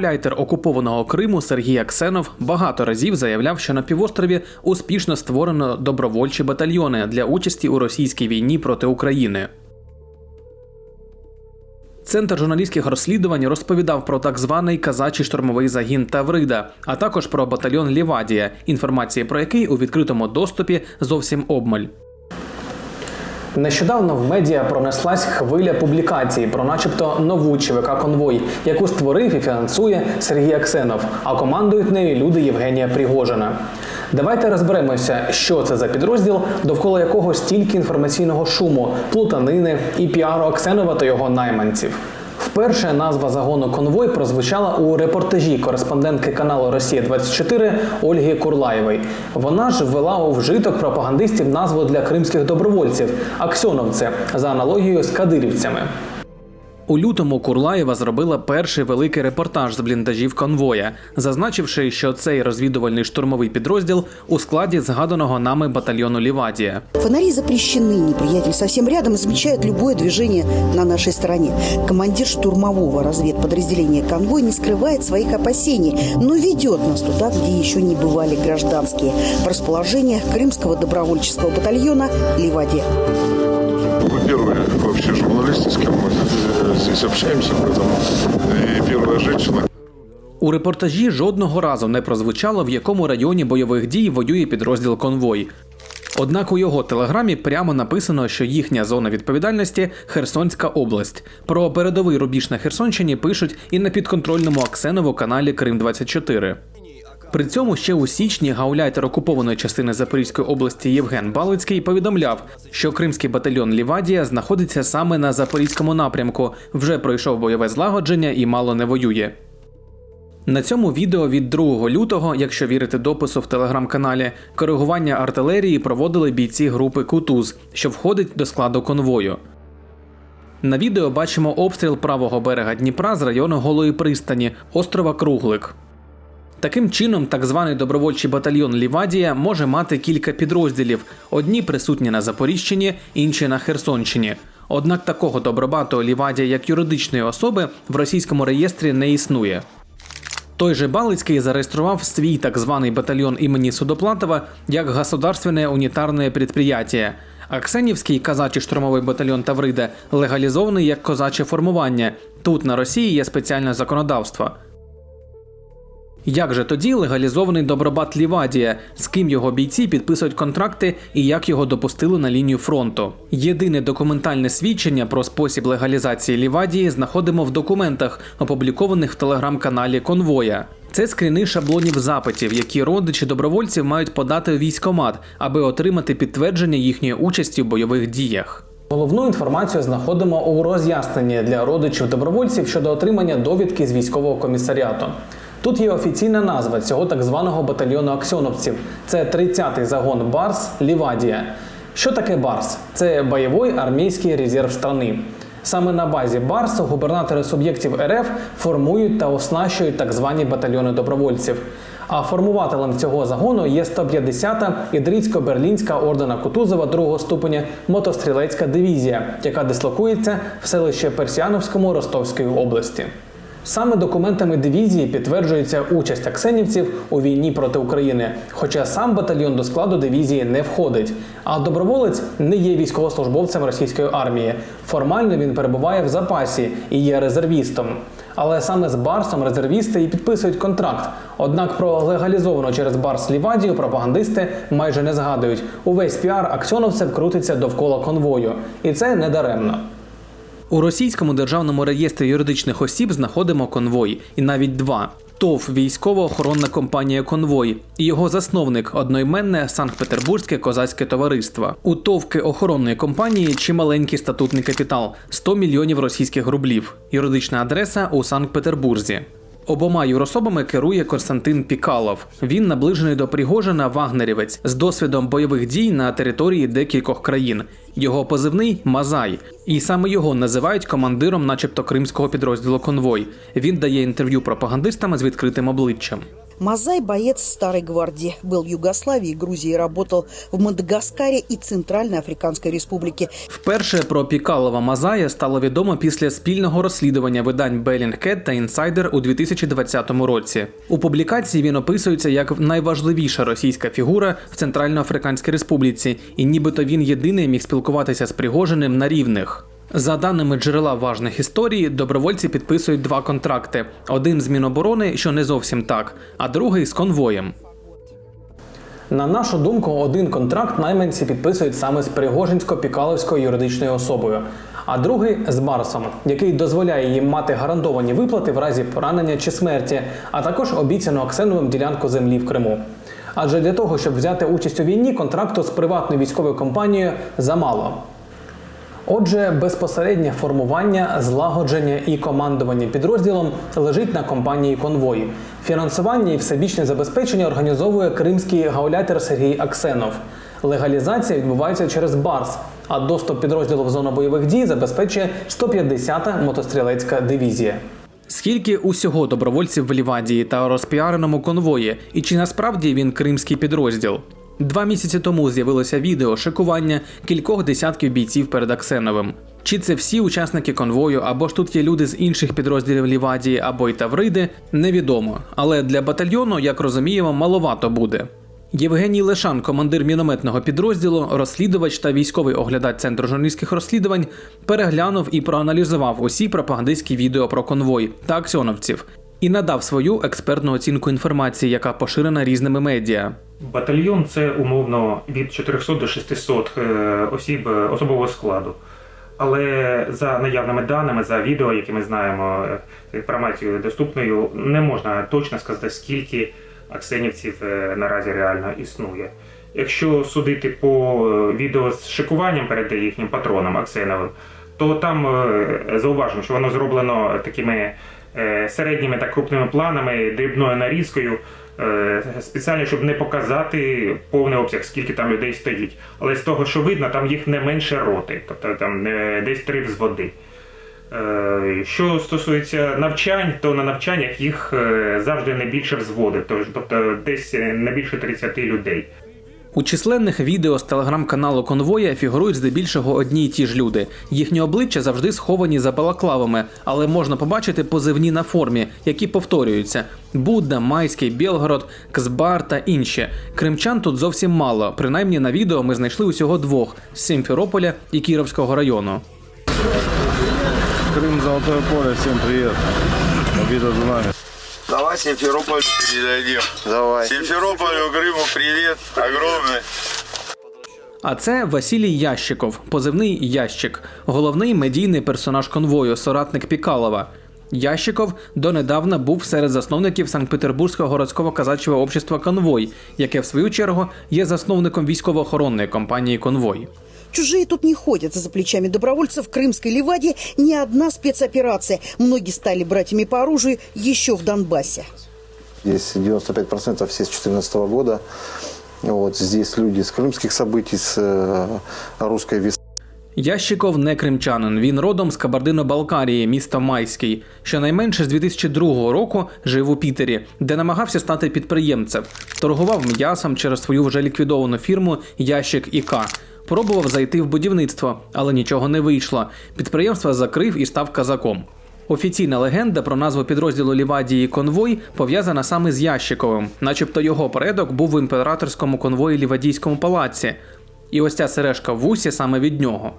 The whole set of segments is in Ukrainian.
гауляйтер окупованого Криму Сергій Аксенов багато разів заявляв, що на півострові успішно створено добровольчі батальйони для участі у російській війні проти України. Центр журналістських розслідувань розповідав про так званий казачий штурмовий загін Таврида, а також про батальйон Лівадія, інформації про який у відкритому доступі зовсім обмаль. Нещодавно в медіа пронеслась хвиля публікацій про, начебто, нову ЧВК конвой, яку створив і фінансує Сергій Аксенов, а командують нею люди Євгенія Пригожина. Давайте розберемося, що це за підрозділ, довкола якого стільки інформаційного шуму, плутанини і піару Аксенова та його найманців. Вперше назва загону конвой прозвучала у репортажі кореспондентки каналу Росія 24 Ольги Курлаєвої. Вона ж ввела у вжиток пропагандистів назву для кримських добровольців Аксьоновці за аналогією з кадирівцями. У лютому Курлаєва зробила перший великий репортаж з бліндажів конвоя, зазначивши, що цей розвідувальний штурмовий підрозділ у складі згаданого нами батальйону Лівадія. Фонари запрещены, неприятель совсем рядом и замечает любое движение на нашей стороне. Командир штурмового разведподразделения «Конвой» не скрывает своих опасений, но ведет нас туда, где еще не бывали гражданские, в расположение Крымского добровольческого батальона «Ливадия». Вы первые вообще журналисты, с кем мы э, здесь общаемся, поэтому и первая женщина, У репортажі жодного разу не прозвучало, в якому районі бойових дій воює підрозділ конвой. Однак у його телеграмі прямо написано, що їхня зона відповідальності Херсонська область. Про передовий рубіж на Херсонщині пишуть і на підконтрольному Аксенову каналі Крим 24 При цьому ще у січні гауляйтер окупованої частини Запорізької області Євген Балицький повідомляв, що кримський батальйон Лівадія знаходиться саме на запорізькому напрямку, вже пройшов бойове злагодження і мало не воює. На цьому відео від 2 лютого, якщо вірити допису в телеграм-каналі, коригування артилерії проводили бійці групи Кутуз, що входить до складу конвою. На відео бачимо обстріл правого берега Дніпра з району Голої пристані, острова Круглик. Таким чином, так званий добровольчий батальйон Лівадія може мати кілька підрозділів: одні присутні на Запоріжчині, інші на Херсонщині. Однак такого добробату Лівадія як юридичної особи в російському реєстрі не існує. Той же Балицький зареєстрував свій так званий батальйон імені Судоплатова як государственне унітарне підприємство. А Ксенівський казачий штурмовий батальйон Таврида легалізований як козаче формування. Тут на Росії є спеціальне законодавство. Як же тоді легалізований добробат Лівадія, з ким його бійці підписують контракти і як його допустили на лінію фронту? Єдине документальне свідчення про спосіб легалізації Лівадії знаходимо в документах, опублікованих в телеграм-каналі Конвоя. Це скріни шаблонів запитів, які родичі добровольців мають подати у військомат, аби отримати підтвердження їхньої участі в бойових діях. Головну інформацію знаходимо у роз'ясненні для родичів добровольців щодо отримання довідки з військового комісаріату. Тут є офіційна назва цього так званого батальйону аксьоновців. Це 30-й загон Барс Лівадія. Що таке Барс? Це бойовий армійський резерв страни. Саме на базі Барсу губернатори суб'єктів РФ формують та оснащують так звані батальйони добровольців. А формувателем цього загону є 150-та Ідрицько-Берлінська ордена Кутузова другого ступеня мотострілецька дивізія, яка дислокується в селищі Персіановському Ростовської області. Саме документами дивізії підтверджується участь аксенівців у війні проти України, хоча сам батальйон до складу дивізії не входить. А доброволець не є військовослужбовцем російської армії. Формально він перебуває в запасі і є резервістом. Але саме з Барсом резервісти і підписують контракт. Однак про легалізовану через Барс Лівадію пропагандисти майже не згадують. Увесь піар аксьоновців крутиться довкола конвою, і це не даремно. У російському державному реєстрі юридичних осіб знаходимо конвой, і навіть два. ТОВ військово-охоронна компанія Конвой і його засновник одноіменне Санкт-Петербурзьке козацьке товариство. У ТОВки охоронної компанії чималенький статутний капітал 100 мільйонів російських рублів. Юридична адреса у Санкт-Петербурзі. Обома юрособами керує Константин Пікалов. Він наближений до Пригожина Вагнерівець з досвідом бойових дій на території декількох країн. Його позивний Мазай, і саме його називають командиром, начебто кримського підрозділу конвой. Він дає інтерв'ю пропагандистам з відкритим обличчям. Мазай – боец старой гвардии. Был в Югославии, Грузии, работал в Мадагаскаре и Центральной Африканской Республике. Вперше про Пікалова Мазая стало відомо після спільного розслідування видань Bellingcat та Insider у 2020 році. У публікації він описується як найважливіша російська фігура в Центральноафриканській Республіці, і нібито він єдиний міг спілкуватися з Пригожиним на рівних. За даними джерела важних історій, добровольці підписують два контракти: один з Міноборони, що не зовсім так, а другий з конвоєм. На нашу думку, один контракт найманці підписують саме з Пригожинсько-Пікаловською юридичною особою, а другий з Барсом, який дозволяє їм мати гарантовані виплати в разі поранення чи смерті, а також обіцяну Аксеновим ділянку землі в Криму. Адже для того, щоб взяти участь у війні, контракту з приватною військовою компанією замало. Отже, безпосереднє формування, злагодження і командування підрозділом лежить на компанії конвой. Фінансування і всебічне забезпечення організовує кримський гаулятер Сергій Аксенов. Легалізація відбувається через Барс, а доступ підрозділу в зону бойових дій забезпечує 150-та мотострілецька дивізія. Скільки усього добровольців в Лівадії та розпіареному конвої, і чи насправді він кримський підрозділ? Два місяці тому з'явилося відео шикування кількох десятків бійців перед Аксеновим. Чи це всі учасники конвою, або ж тут є люди з інших підрозділів Лівадії, або й Тавриди, невідомо. Але для батальйону, як розуміємо, маловато буде. Євгеній Лешан, командир мінометного підрозділу, розслідувач та військовий оглядач центру журналістських розслідувань, переглянув і проаналізував усі пропагандистські відео про конвой та аксьоновців і надав свою експертну оцінку інформації, яка поширена різними медіа. Батальйон це умовно від 400 до 600 е, осіб е, особового складу. Але за наявними даними, за відео, які ми знаємо, е, інформацією доступною, не можна точно сказати, скільки аксенівців наразі реально існує. Якщо судити по відео з шикуванням перед їхнім патроном Аксеновим, то там зауважимо, що воно зроблено такими середніми та крупними планами, дрібною нарізкою, е, спеціально, щоб не показати повний обсяг, скільки там людей стоїть. Але з того, що видно, там їх не менше роти, тобто там е, десь три взводи. Е, Що стосується навчань, то на навчаннях їх е, завжди не більше взводи, тобто десь е, не більше 30 людей. У численних відео з телеграм-каналу конвоя фігурують здебільшого одні й ті ж люди. Їхні обличчя завжди сховані за балаклавами, але можна побачити позивні на формі, які повторюються: Будда, Майський, Білгород, Кзбар та інші. Кримчан тут зовсім мало. Принаймні на відео ми знайшли усього двох з Сімферополя і Кіровського району. Крым, Золотое поле, всем привет. Победа за нами. Давай Симферополю передадим. Давай. Симферополю, Крыму привет огромный. А це Василій Ящиков, позивний Ящик, головний медійний персонаж конвою, соратник Пікалова. Ящиков донедавна був серед засновників Санкт-Петербурзького городського казачого общества Конвой, яке в свою чергу є засновником військово-охоронної компанії Конвой. Чужие тут не ходят. За плечами добровольцев в Крымской Ливаде ни одна спецоперация. Многие стали братьями по оружию еще в Донбассе. Здесь 95% все с 2014 года. Вот здесь люди с крымских событий, с э, русской весны. Ящиков не кримчанин. Він родом з Кабардино-Балкарії, міста Майський. Щонайменше з 2002 року жив у Пітері, де намагався стати підприємцем. Торгував м'ясом через свою вже ліквідовану фірму Ящик ІК. Пробував зайти в будівництво, але нічого не вийшло. Підприємство закрив і став казаком. Офіційна легенда про назву підрозділу Лівадії конвой пов'язана саме з Ящиковим, начебто його предок був в імператорському конвої Лівадійському палаці. І ось ця сережка в вусі саме від нього.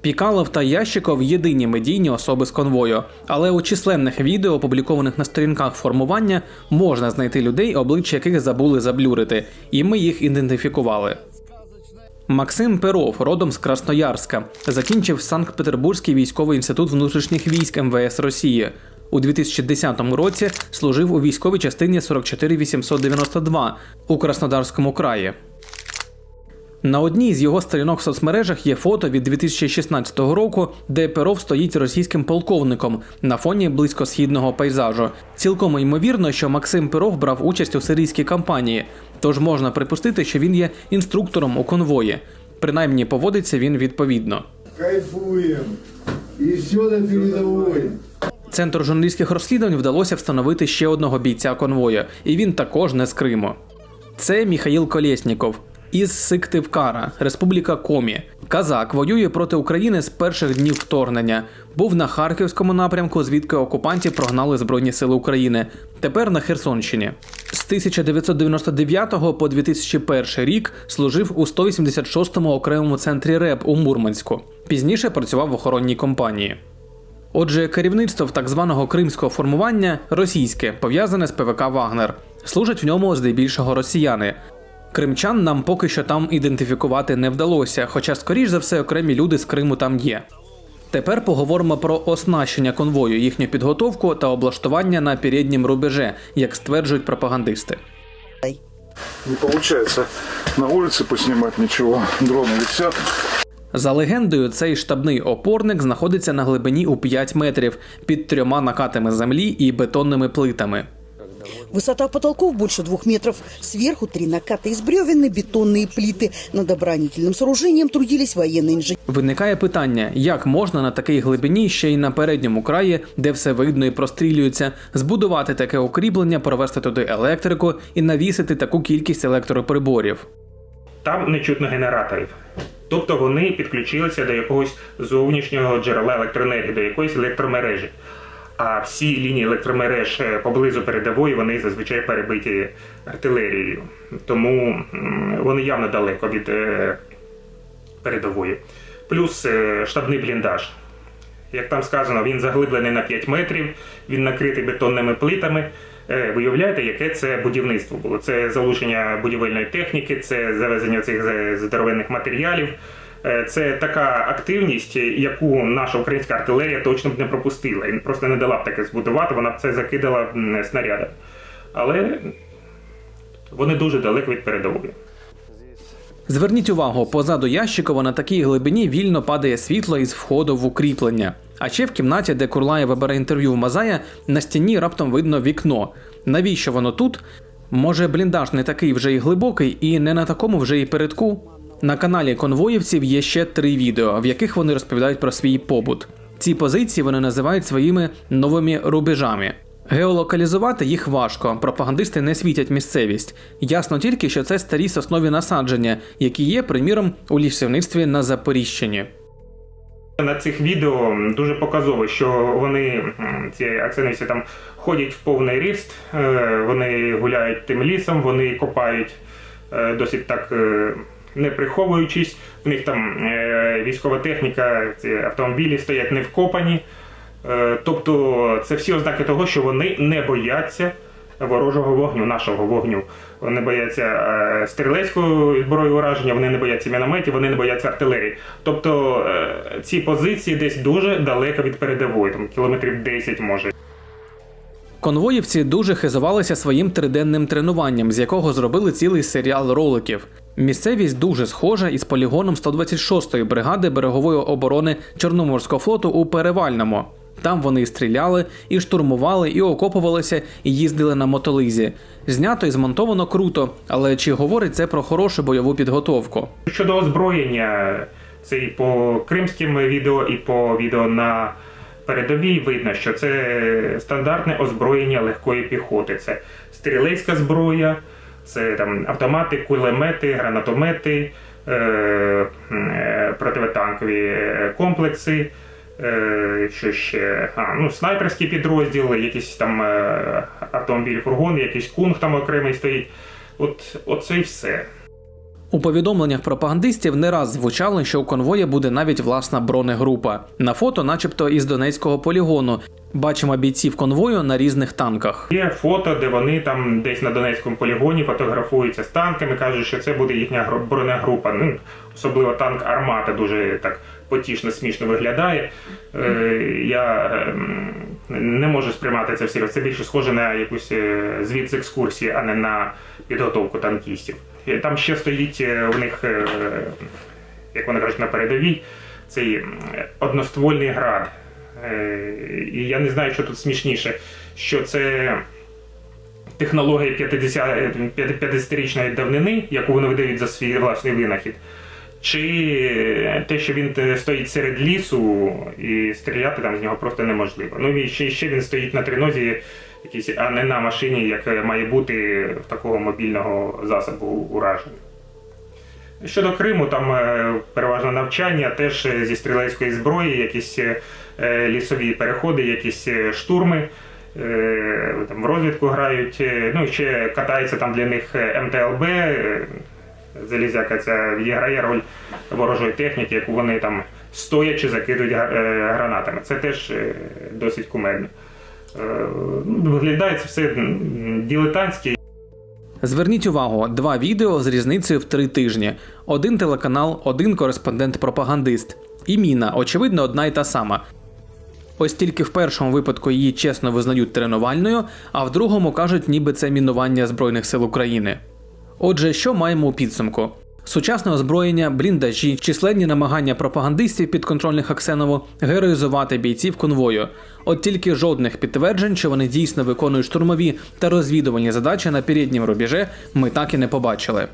Пікалов та Ящиков єдині медійні особи з конвою, але у численних відео, опублікованих на сторінках формування, можна знайти людей, обличчя яких забули заблюрити, і ми їх ідентифікували. Максим Перов, родом з Красноярська, закінчив Санкт-Петербурзький військовий інститут внутрішніх військ МВС Росії. У 2010 році служив у військовій частині 44892 у Краснодарському краї. На одній з його сторінок в соцмережах є фото від 2016 року, де Перов стоїть російським полковником на фоні близькосхідного пейзажу. Цілком ймовірно, що Максим Перов брав участь у сирійській кампанії, тож можна припустити, що він є інструктором у конвої. Принаймні поводиться він відповідно. Кайфуем. И все на передовой. Центру журналістських розслідувань вдалося встановити ще одного бійця конвою, і він також не з Криму. Це Міхаїл Колєсніков із Сиктивкара, Республіка Комі. Казак воює проти України з перших днів вторгнення. Був на Харківському напрямку, звідки окупантів прогнали Збройні Сили України. Тепер на Херсонщині. З 1999 по 2001 рік служив у 186-му окремому центрі РЕП у Мурманську. Пізніше працював в охоронній компанії. Отже, керівництво так званого кримського формування російське, пов'язане з ПВК Вагнер. Служать в ньому здебільшого росіяни. Кримчан нам поки що там ідентифікувати не вдалося, хоча, скоріш за все, окремі люди з Криму там є. Тепер поговоримо про оснащення конвою, їхню підготовку та облаштування на переднім рубеже, як стверджують пропагандисти. Не получается на улице поснимать ничего. Дроны висят. За легендою, цей штабний опорник знаходиться на глибині у 5 метрів під трьома накатами землі і бетонними плитами. Высота потолков больше двух метров. Сверху три наката из бревен и бетонные плиты. Над оборонительным сооружением трудились военные инженеры. Виникає питання, як можна на такій глибині, ще й на передньому краї, де все видно і прострілюється, збудувати таке укріплення, провести туди електрику і навісити таку кількість електроприборів. Там не чутно генераторів. Тобто вони підключилися до якогось зовнішнього джерела електроенергії, до якоїсь електромережі. А всі лінії електромереж е, поблизу передової вони зазвичай перебиті артилерією. Тому вони явно далеко від е, передової. Плюс е, штабний бліндаж. Як там сказано, він заглиблений на 5 метрів, він накритий бетонними плитами. Виявляєте, яке це будівництво було? Це залучення будівельної техніки, це завезення цих здоровенних матеріалів. Е, Це така активність, яку наша українська артилерія точно б не пропустила і просто не дала б таке збудувати, вона б це закидала м, снарядом. Але вони дуже далеко від передової. Зверніть увагу, позаду Ящикова на такій глибині вільно падає світло із входу в укріплення. А ще в кімнаті, де Курлаєва бере інтерв'ю в Мазая, на стіні раптом видно вікно. Навіщо воно тут? Може, бліндаж не такий вже й глибокий і не на такому вже й передку? На каналі конвоївців є ще три відео, в яких вони розповідають про свій побут. Ці позиції вони називають своїми новими рубежами. Геолокалізувати їх важко, пропагандисти не світять місцевість. Ясно тільки, що це старі соснові насадження, які є, приміром, у лісівництві на Запоріжчині. На цих відео дуже показово, що вони, ці акціоністи, там ходять в повний ріст, е, вони гуляють тим лісом, вони копають е, досить так е, не приховуючись. В них там е, військова техніка, ці автомобілі стоять не вкопані. Е, Тобто це всі ознаки того, що вони не бояться ворожого вогню, нашого вогню. Вони бояться е, стрілецької зброї ураження, вони не бояться мінометів, вони не бояться артилерії. Тобто ці позиції десь дуже далеко від передової, там кілометрів 10 може. Конвоївці дуже хизувалися своїм триденним тренуванням, з якого зробили цілий серіал роликів. Місцевість дуже схожа із полігоном 126-ї бригади берегової оборони Чорноморського флоту у Перевальному. Там вони стріляли, і штурмували, і окопувалися, і їздили на мотолизі. Знято і змонтовано круто, але чи говорить це про хорошу бойову підготовку? Щодо озброєння, це і по кримським відео, і по відео на передовій видно, що це стандартне озброєння легкої піхоти. Це стрілецька зброя, це там автомати, кулемети, гранатомети, е, е, противотанкові е, комплекси. Е, що ще? А, ну, снайперські підрозділи, якісь там е, автомобіль, фургон, якийсь кунг там окремий стоїть. От, оце і все. У повідомленнях пропагандистів не раз звучало, що у конвоя буде навіть власна бронегрупа. На фото, начебто, із Донецького полігону. Бачимо бійців конвою на різних танках. Є фото, де вони там десь на Донецькому полігоні фотографуються з танками, кажуть, що це буде їхня бронегрупа. Ну, особливо танк Армата дуже так потішно, смішно виглядає. Е, я ем, не можу сприймати це всерйоз. Це більше схоже на якусь е, звіт з екскурсії, а не на підготовку танкістів. І Там ще стоїть е, у них, е, як вони кажуть, на передовій, цей одноствольний град. Е, І я не знаю, що тут смішніше, що це технологія 50 50-річної давнини, яку вони видають за свій власний винахід, чи те, що він е, стоїть серед лісу і стріляти там з нього просто неможливо. Ну і ще, ще він стоїть на тринозі, якійсь, а не на машині, як має бути в такого мобільного засобу ураження. Щодо Криму, там е, переважно навчання, теж е, зі стрілецької зброї, якісь е, лісові переходи, якісь штурми. Там в розвідку грають, ну ще катається там для них МТЛБ. Залізяка це відіграє роль ворожої техніки, яку вони там стоячи закидують гранатами. Це теж досить кумедно. Е, ну, Виглядає це все м, дилетантськи, Зверніть увагу, два відео з різницею в три тижні: один телеканал, один кореспондент-пропагандист. І міна, очевидно, одна й та сама. Ось тільки в першому випадку її чесно визнають тренувальною, а в другому кажуть, ніби це мінування Збройних сил України. Отже, що маємо у підсумку? Сучасне озброєння, бліндажі, численні намагання пропагандистів підконтрольних Аксенову героїзувати бійців конвою. От тільки жодних підтверджень, що вони дійсно виконують штурмові та розвідувальні задачі на переднім рубежі, ми так і не побачили.